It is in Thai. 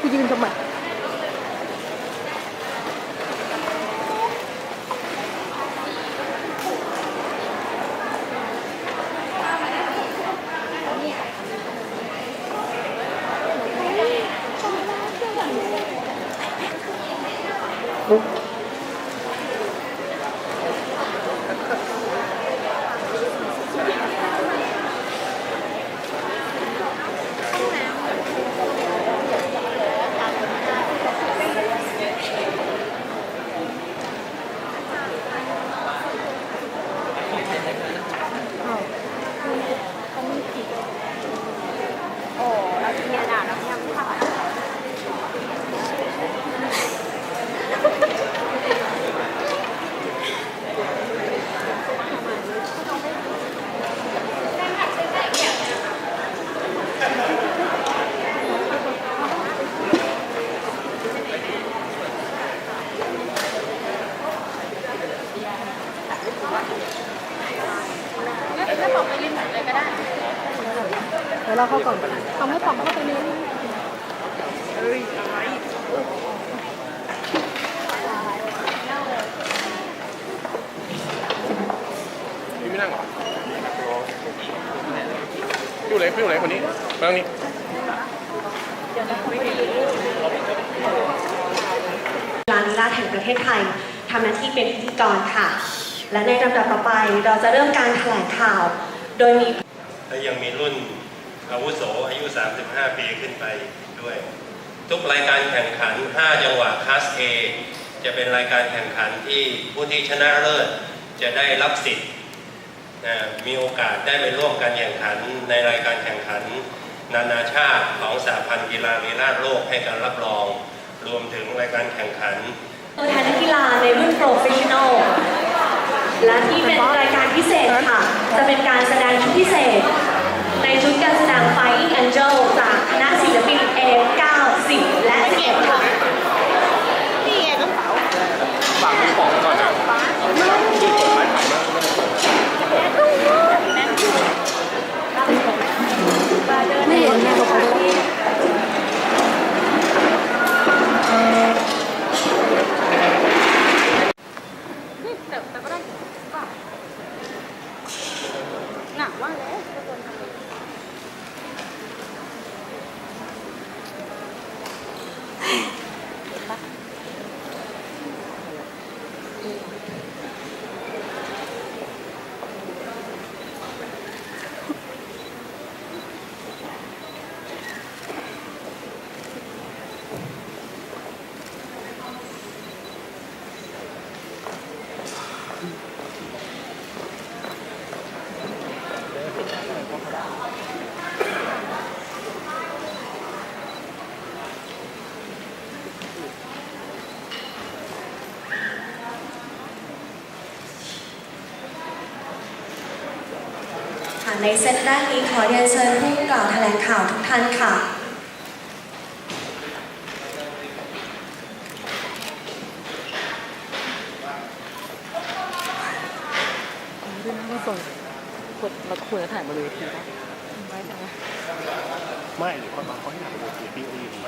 กูยืนทำไมโอ้แล้วทีเนี้ยน่ะแล้วยังไม่ถ่าย ถ้าบอกไปริมไหนเลยก็ได้เดี๋ยวเราเข้าก่อนทำให้ป่องเข้าไปนี้นี่ไม่นั่งเหรออยู่ไหนอยู่ไหนคนนี้มานั่งนี่ลานลาแห่งประเทศไทยทำหน้าที่เป็นพิธีกรค่ะ และในลำดับต่อไปเราจะเริ่มการแถลงข่าว โดยมีและยังมีรุ่นอาวุโสอายุ 35 ปีขึ้นไปด้วย ทุกรายการแข่งขัน 5 จังหวะคลาส A จะเป็นรายการแข่งขันที่ผู้ที่ชนะเลิศจะได้รับสิทธิ์นะมีโอกาสได้ไปร่วมการแข่งขันในรายการแข่งขัน นานาชาติของสหพันธ์กีฬาลีลาศโลกให้การรับรอง รวมถึงรายการแข่งขัน ตัวแทนนักกีฬาในรุ่นโปรเฟชชั่นอล และที่เป็นรายการพิเศษค่ะ จะเป็นการ Vale, ¿eh? ค่ะในเซตแรกนี้ขอเรียนเชิญผู้กล่าวแถลงข่าวทุกท่านค่ะ ด้วยนะว่าส่งกดเราควรจะถ่ายบนเวทีปะไว้ใช่ไหม ไม่เดี๋ยวเขาเขาให้ถ่ายบนเวทีพี่ก็ยืนทำไม